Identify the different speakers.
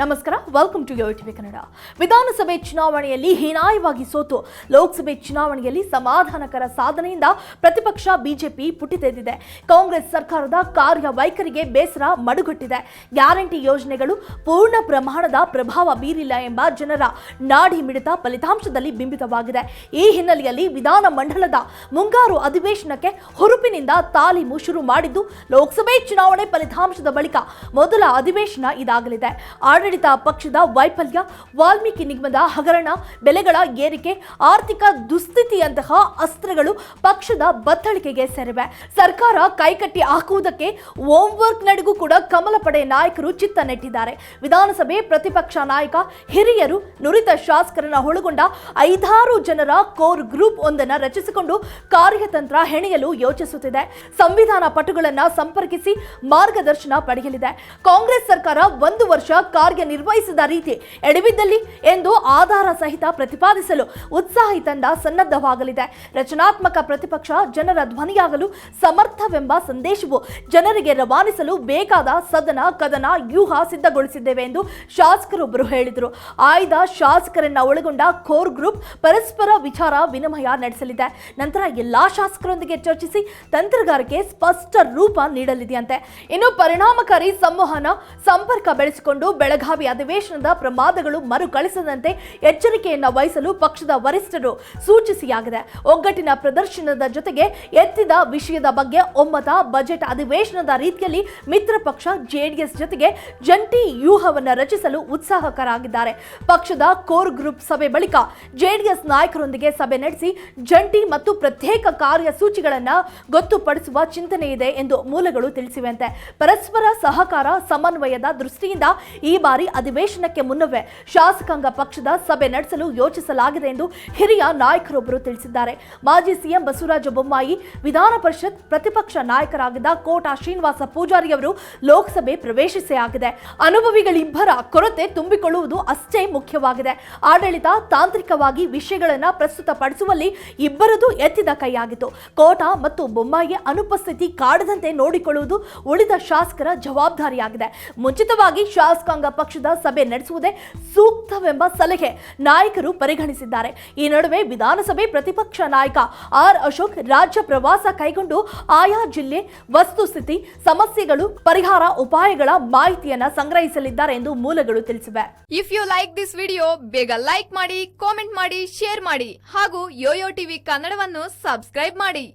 Speaker 1: ನಮಸ್ಕಾರ welcome to yo TV Kannada ವಿಧಾನಸಭೆ ಚುನಾವಣೆಯಲ್ಲಿ ಹೀನಾಯವಾಗಿ ಸೋತು. ಲೋಕಸಭೆ ಚುನಾವಣೆಯಲ್ಲಿ ಸಮಾಧಾನಕರ ಸಾಧನೆಯಿಂದ ಪ್ರತಿಪಕ್ಷ ಬಿಜೆಪಿ ಪುಟಿತೆದ್ದಿದೆ ಕಾಂಗ್ರೆಸ್ ಸರ್ಕಾರದ ಕಾರ್ಯವೈಖರಿಗೆ ಬೇಸರ ಮಡುಗಟ್ಟಿದೆ. ಗ್ಯಾರಂಟಿ ಯೋಜನೆಗಳು ಪೂರ್ಣ ಪ್ರಮಾಣದ ಪ್ರಭಾವ ಬೀರಿಲ್ಲ ಎಂಬ ಜನರ ನಾಡಿ ಮಿಡಿತ ಫಲಿತಾಂಶದಲ್ಲಿ ಬಿಂಬಿತವಾಗಿದೆ. ಈ ಹಿನ್ನೆಲೆಯಲ್ಲಿ ವಿಧಾನ ಮಂಡಲದ ಮುಂಗಾರು ಅಧಿವೇಶನಕ್ಕೆ ಹುರುಪಿನಿಂದ ತಾಲೀಮು ಶುರು ಮಾಡಿದ್ದು ಲೋಕಸಭೆ ಚುನಾವಣೆ ಫಲಿತಾಂಶದ ಬಳಿಕ ಮೊದಲ ಅಧಿವೇಶನ ಇದಾಗಲಿದೆ. ಆಡಳಿತ ಪಕ್ಷದ ವೈಫಲ್ಯ, ವಾಲ್ಮೀಕಿ ನಿಗಮದ ಹಗರಣ, ಬೆಲೆಗಳ ಏರಿಕೆ, ಆರ್ಥಿಕ ದುಸ್ಥಿತಿಯಂತಹ ಅಸ್ತ್ರಗಳು ಪಕ್ಷದ ಬತ್ತಳಿಕೆಗೆ ಸೇರಿವೆ. ಸರ್ಕಾರ ಕೈಕಟ್ಟಿ ಹಾಕುವುದಕ್ಕೆ ಹೋಂವರ್ಕ್ ನಡೆಗೂ ಕೂಡ ಕಮಲ ಪಡೆ ನಾಯಕರು ಚಿತ್ತ ನೆಟ್ಟಿದ್ದಾರೆ. ವಿಧಾನಸಭೆ ಪ್ರತಿಪಕ್ಷ ನಾಯಕ, ಹಿರಿಯರು ನುರಿತ ಶಾಸಕರನ್ನ ಒಳಗೊಂಡ ಐದಾರು ಜನರ ಕೋರ್ ಗ್ರೂಪ್ ಒಂದನ್ನ ರಚಿಸಿಕೊಂಡು ಕಾರ್ಯತಂತ್ರ ಹೆಣೆಯಲು ಯೋಚಿಸುತ್ತಿದೆ. ಸಂವಿಧಾನ ಪಟುಗಳನ್ನ ಸಂಪರ್ಕಿಸಿ ಮಾರ್ಗದರ್ಶನ ಪಡೆಯಲಿದೆ. ಕಾಂಗ್ರೆಸ್ ಸರ್ಕಾರ ಒಂದು ವರ್ಷ ಕಾರ್ಯನಿರ್ವಹಿಸಿದ ರೀತಿ ಎಡವಿದ್ದಲ್ಲಿ ಎಂದು ಆಧಾರ ಸಹಿತ ಪ್ರತಿಪಾದಿಸಲು ಉತ್ಸಾಹಿ ತಂಡ ಸನ್ನದ್ಧವಾಗಲಿದೆ. ರಚನಾತ್ಮಕ ಪ್ರತಿಪಕ್ಷ ಜನರ ಧ್ವನಿಯಾಗಲು ಸಮರ್ಥವೆಂಬ ಸಂದೇಶವು ಜನರಿಗೆ ರವಾನಿಸಲು ಬೇಕಾದ ಸದನ, ಕದನ ವ್ಯೂಹ ಸಿದ್ಧಗೊಳಿಸಿದ್ದೇವೆ ಎಂದು ಶಾಸಕರೊಬ್ಬರು ಹೇಳಿದರು. ಆಯ್ದ ಶಾಸಕರನ್ನ ಒಳಗೊಂಡ ಕೋರ್ ಗ್ರೂಪ್ ಪರಸ್ಪರ ವಿಚಾರ ವಿನಿಮಯ ನಡೆಸಲಿದೆ. ನಂತರ ಎಲ್ಲಾ ಶಾಸಕರೊಂದಿಗೆ ಚರ್ಚಿಸಿ ತಂತ್ರಗಾರಿಕೆ ಸ್ಪಷ್ಟ ರೂಪ ನೀಡಲಿದೆಯಂತೆ. ಇನ್ನು ಪರಿಣಾಮಕಾರಿ ಸಂವಹನ ಸಂಪರ್ಕ ಬೆಳೆಸಿಕೊಂಡು ಬೆಳಗಾವಿ ಅಧಿವೇಶನದ ಪ್ರಮಾದಗಳು ಮರುಕಳಿಸದಂತೆ ಎಚ್ಚರಿಕೆಯನ್ನ ವಹಿಸಲು ಪಕ್ಷದ ವರಿಷ್ಠರು ಸೂಚಿಸಿಯಾಗಿದೆ. ಒಗ್ಗಟ್ಟಿನ ಪ್ರದರ್ಶನದ ಜೊತೆಗೆ ಎತ್ತಿದ ವಿಷಯದ ಬಗ್ಗೆ ಒಮ್ಮತ ಬಜೆಟ್ ಅಧಿವೇಶನದ ರೀತಿಯಲ್ಲಿ ಮಿತ್ರ ಪಕ್ಷ ಜೆಡಿಎಸ್ ಜೊತೆಗೆ ಜಂಟಿ ವ್ಯೂಹವನ್ನು ರಚಿಸಲು ಉತ್ಸಾಹಕರಾಗಿದ್ದಾರೆ. ಪಕ್ಷದ ಕೋರ್ ಗ್ರೂಪ್ ಸಭೆ ಬಳಿಕ ಜೆಡಿಎಸ್ ನಾಯಕರೊಂದಿಗೆ ಸಭೆ ನಡೆಸಿ ಜಂಟಿ ಮತ್ತು ಪ್ರತ್ಯೇಕ ಕಾರ್ಯಸೂಚಿಗಳನ್ನು ಗೊತ್ತುಪಡಿಸುವ ಚಿಂತನೆ ಇದೆ ಎಂದು ಮೂಲಗಳು ತಿಳಿಸಿವೆಂತೆ ಪರಸ್ಪರ ಸಹಕಾರ, ಸಮನ್ವಯದ ದೃಷ್ಟಿಯಿಂದ ಈ ಬಾರಿ ಅಧಿವೇಶನಕ್ಕೆ ಮುನ್ನವೇ ಶಾಸಕಾಂಗ ಪಕ್ಷದ ಸಭೆ ನಡೆಸಲು ಯೋಚಿಸಲಾಗಿದೆ ಎಂದು ಹಿರಿಯ ನಾಯಕರೊಬ್ಬರು ತಿಳಿಸಿದ್ದಾರೆ. ಮಾಜಿ ಸಿಎಂ ಬಸವರಾಜ ಬೊಮ್ಮಾಯಿ ವಿಧಾನ ಪರಿಷತ್ ಪ್ರತಿಪಕ್ಷ ನಾಯಕರಾಗಿದ್ದ ಕೋಟಾ ಶ್ರೀನಿವಾಸ ಪೂಜಾರಿ ಅವರು ಲೋಕಸಭೆ ಪ್ರವೇಶಿಸೇ ಆಗಿದೆ ಅನುಭವಿಗಳಿಬ್ಬರ ಕೊರತೆ ತುಂಬಿಕೊಳ್ಳುವುದು ಅಷ್ಟೇ ಮುಖ್ಯವಾಗಿದೆ. ಆಡಳಿತ ತಾಂತ್ರಿಕವಾಗಿ ವಿಷಯಗಳನ್ನು ಪ್ರಸ್ತುತಪಡಿಸುವಲ್ಲಿ ಇಬ್ಬರದು ಎತ್ತಿದ ಕೈಯಾಗಿತ್ತು. ಕೋಟಾ ಮತ್ತು ಬೊಮ್ಮಾಯಿ ಅನುಪಸ್ಥಿತಿ ಕಾಡದಂತೆ ನೋಡಿಕೊಳ್ಳುವುದು ಉಳಿದ ಶಾಸಕರ ಜವಾಬ್ದಾರಿಯಾಗಿದೆ. ಮುಂಚಿತವಾಗಿ ಶಾಸಕಾಂಗ ಪಕ್ಷದ ಸಭೆ ನಡೆಸುವುದೇ ಸೂಕ್ತವೆಂಬ ಸಲಹೆ ನಾಯಕರು ಪರಿಗಣಿಸಿದ್ದಾರೆ. ಈ ನಡುವೆ ವಿಧಾನಸಭೆ ಪ್ರತಿಪಕ್ಷ ನಾಯಕ ಆರ್ ಅಶೋಕ್ ರಾಜ್ಯ ಪ್ರವಾಸ ಕೈಗೊಂಡು ಆಯಾ ಜಿಲ್ಲೆ ವಸ್ತುಸ್ಥಿತಿ, ಸಮಸ್ಯೆಗಳು, ಪರಿಹಾರ, ಉಪಾಯಗಳ ಮಾಹಿತಿಯನ್ನ ಸಂಗ್ರಹಿಸಲಿದ್ದಾರೆ ಎಂದು ಮೂಲಗಳು ತಿಳಿಸಿವೆ.
Speaker 2: If you like this video ಬೇಗ ಲೈಕ್ ಮಾಡಿ ಕಾಮೆಂಟ್ ಮಾಡಿ ಶೇರ್ ಮಾಡಿ ಹಾಗೂ ಯೋಯೋ ಟಿವಿ ಕನ್ನಡವನ್ನು ಸಬ್ಸ್ಕ್ರೈಬ್ ಮಾಡಿ.